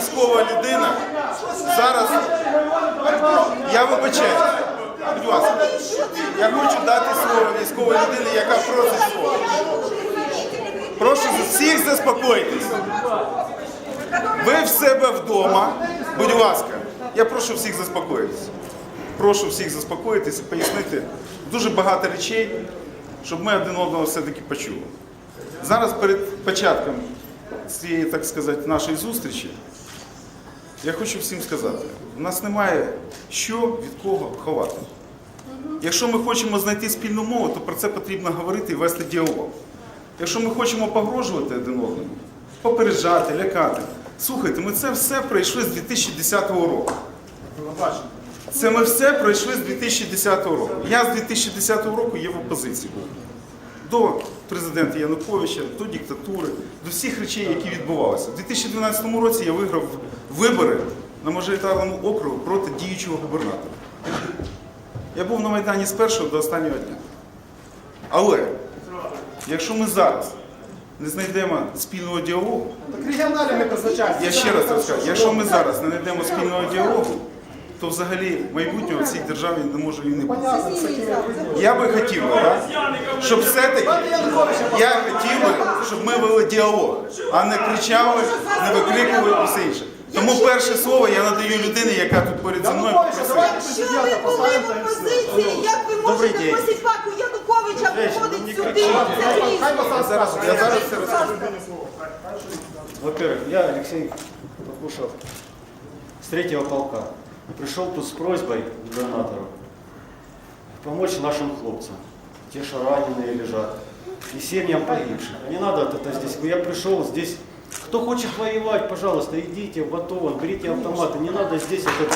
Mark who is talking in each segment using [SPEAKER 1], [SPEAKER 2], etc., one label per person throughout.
[SPEAKER 1] військова людина зараз. Я вибачаю, будь ласка, я хочу дати слово військовій людині, яка просить слово. Прошу всіх заспокоїтись. Ви в себе вдома. Будь ласка, я прошу всіх заспокоїтись. Прошу всіх заспокоїтись і пояснити дуже багато речей, щоб ми один одного все-таки почули. Зараз перед початком цієї, так сказати, нашої зустрічі я хочу всім сказати, у нас немає що від кого ховати. Якщо ми хочемо знайти спільну мову, то про це потрібно говорити і вести діалог. Якщо ми хочемо погрожувати один одному, попереджати, лякати. Слухайте, ми це все пройшли з 2010 року. Це ми все пройшли з 2010 року. Я з 2010 року є в опозиції. До президента Януковича, до диктатури, до всіх речей, які відбувалися. У 2012 році я виграв вибори на мажоритарному округу проти діючого губернатора. Я був на Майдані з першого до останнього дня. Але якщо ми зараз не знайдемо спільного діалогу, я ще раз розкажу, якщо ми зараз не знайдемо спільного діалогу, то взагалі майбутнього в цій державі не може і не бути. Я би хотів, би, да, щоб все-таки я хотів би, щоб ми вели діалог, а не кричали, не викрикували і все інше. Тому перше слово я надаю людині, яка тут поряд зі мною попросила.
[SPEAKER 2] Якщо ви були в опозиції, як ви
[SPEAKER 1] Добрий
[SPEAKER 2] можете
[SPEAKER 1] день.
[SPEAKER 2] посіпаку Януковича приходить сюди? Це.
[SPEAKER 1] Я зараз розкажу.
[SPEAKER 3] Во-первых, я, Алексей Покушев, с третьего полка, пришел тут с просьбой к губернатору помочь нашим хлопцам, те, что раненые лежат, и семьям погибших. Не надо это здесь. Я пришел здесь. Кто хочет воевать, пожалуйста, идите в Батон, берите автоматы. Не надо здесь вот это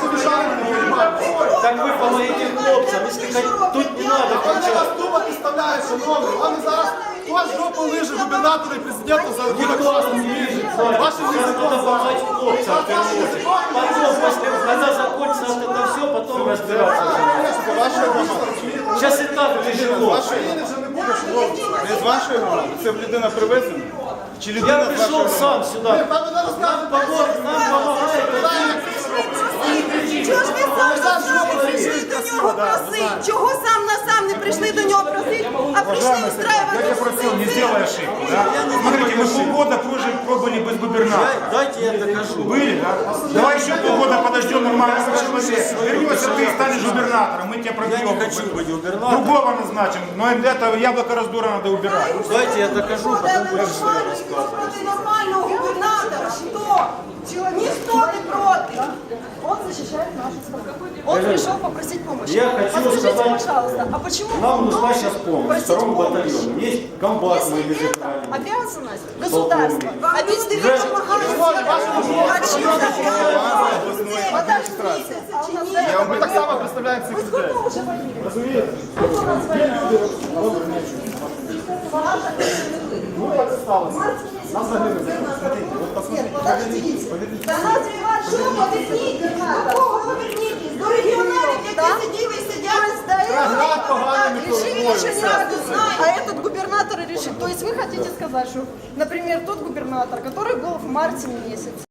[SPEAKER 4] побіжали не воювати.
[SPEAKER 3] Так вы помогите хлопцам, если тут не надо
[SPEAKER 4] Вони вас тупо підставляють, шановні. Вони зараз хтось жопу лиже губернатора і президента за рахунок вас не ліже. Вашим
[SPEAKER 3] Надо
[SPEAKER 4] язиком
[SPEAKER 3] помогать хлопцам в. Потом, после, когда закончится вот это все, потом разбираться. Сейчас и так тяжело.
[SPEAKER 4] Вже не буде, шановні.
[SPEAKER 1] Не з вашої громади? Це людина привезена? Чи людина
[SPEAKER 3] Я
[SPEAKER 1] з
[SPEAKER 3] пришел
[SPEAKER 1] вашої
[SPEAKER 3] сам
[SPEAKER 1] громади?
[SPEAKER 3] сюда.
[SPEAKER 4] Та ви не розказуєте.
[SPEAKER 3] Нам помогает.
[SPEAKER 2] Чого ж ви сам на сам не прийшли до нього просити? Чого сам на сам не прийшли до нього просити, а прийшли
[SPEAKER 5] Я
[SPEAKER 2] устраювати
[SPEAKER 5] просил, не сделай ошибку. Да? Смотрите, мы полгода прожили, пробыли без губернатора.
[SPEAKER 3] Дайте я докажу.
[SPEAKER 5] Были, да? Давай еще полгода подождем нормального человека. Вернешься ты и станешь губернатором, мы тебя
[SPEAKER 3] Я
[SPEAKER 5] пробьем.
[SPEAKER 3] не хочу быть губернатором.
[SPEAKER 5] Другого назначим, но это яблоко раздора надо убирать.
[SPEAKER 3] Дайте я докажу, потом
[SPEAKER 2] Але
[SPEAKER 3] будем
[SPEAKER 2] нормальний хто нормального губернатора? Ніхто не проти.
[SPEAKER 6] Он защищает нашу страну. Он пришел попросить помощи.
[SPEAKER 3] Я хочу
[SPEAKER 6] Подскажите,
[SPEAKER 3] сказать,
[SPEAKER 6] пожалуйста, а почему
[SPEAKER 3] Нам
[SPEAKER 6] он
[SPEAKER 3] нужна сейчас помощь. Второму
[SPEAKER 6] помощи?
[SPEAKER 3] батальону. Есть комбат, мы
[SPEAKER 6] Если это обязанность государства, обеспечить.
[SPEAKER 2] А
[SPEAKER 6] Подождите, а
[SPEAKER 4] Ми так само представляємо цих людей.
[SPEAKER 6] сколько уже воюет? Сколько у нас воюет?
[SPEAKER 4] Нас загинули.
[SPEAKER 2] Та разве вас що, поверніть? До кого поверніть? До регіоналів, які сиділи і сидять.
[SPEAKER 4] Град поганими
[SPEAKER 6] Решили
[SPEAKER 4] торгують.
[SPEAKER 6] решить, а этот губернатор решит. То есть вы хотите сказать, что, например, тот губернатор, который был в марте месяце,